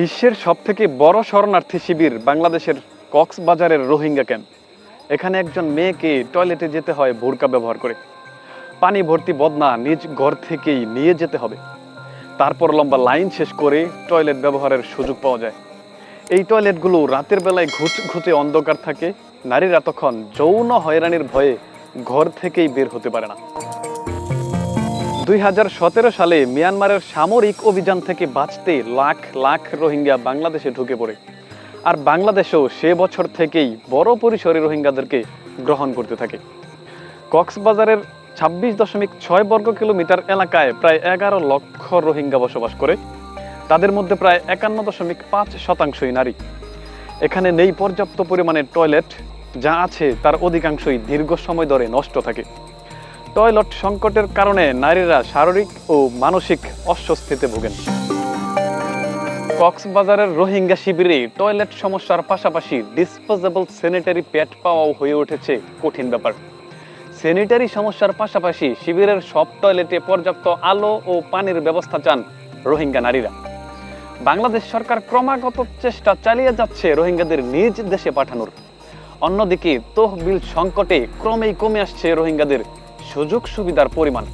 বিশ্বের সবথেকে বড় শরণার্থী শিবির বাংলাদেশের কক্সবাজারের রোহিঙ্গা ক্যাম্প। এখানে একজন মেয়েকে টয়লেটে যেতে হয় বোরকা ব্যবহার করে। পানি ভর্তি বদনা নিজ ঘর থেকেই নিয়ে যেতে হবে। তারপর লম্বা লাইন শেষ করে টয়লেট ব্যবহারের সুযোগ পাওয়া যায়। এই টয়লেটগুলো রাতের বেলায় ঘুচ ঘুচে অন্ধকার থাকে। নারীরা তখন যৌন হয়রানির ভয়ে ঘর থেকেই বের হতে পারে না। দুই হাজার সতেরো সালে মিয়ানমারের সামরিক অভিযান থেকে বাঁচতে লাখ লাখ রোহিঙ্গা বাংলাদেশে ঢুকে পড়ে। আর বাংলাদেশও সে বছর থেকেই বড় পরিসরে রোহিঙ্গাদেরকে গ্রহণ করতে থাকে। কক্সবাজারের ছাব্বিশ দশমিক ছয় বর্গ কিলোমিটার এলাকায় প্রায় এগারো লক্ষ রোহিঙ্গা বসবাস করে। তাদের মধ্যে প্রায় একান্ন দশমিক পাঁচ শতাংশই নারী। এখানে নেই পর্যাপ্ত পরিমাণে টয়লেট, যা আছে তার অধিকাংশই দীর্ঘ সময় ধরে নষ্ট থাকে। টয়লেট সংকটের কারণে নারীরা শারীরিক ও মানসিক অস্বস্তিতে ভোগেন। কক্সবাজারের রোহিঙ্গা শিবিরে টয়লেট সমস্যার পাশাপাশি ডিসপোজেবল স্যানিটারি প্যাড পাওয়াও হয়ে উঠেছে। কঠিন ব্যাপার। স্যানিটারি সমস্যার পাশাপাশি শিবিরের সব টয়লেটে পর্যাপ্ত আলো ও পানির ব্যবস্থা চান রোহিঙ্গা নারীরা। বাংলাদেশ সরকার ক্রমাগত চেষ্টা চালিয়ে যাচ্ছে রোহিঙ্গাদের নিজ দেশে পাঠানোর। অন্যদিকে, তহবিল সংকটে ক্রমেই কমে আসছে রোহিঙ্গাদের সুযোগ সুবিধার পরিমাণ।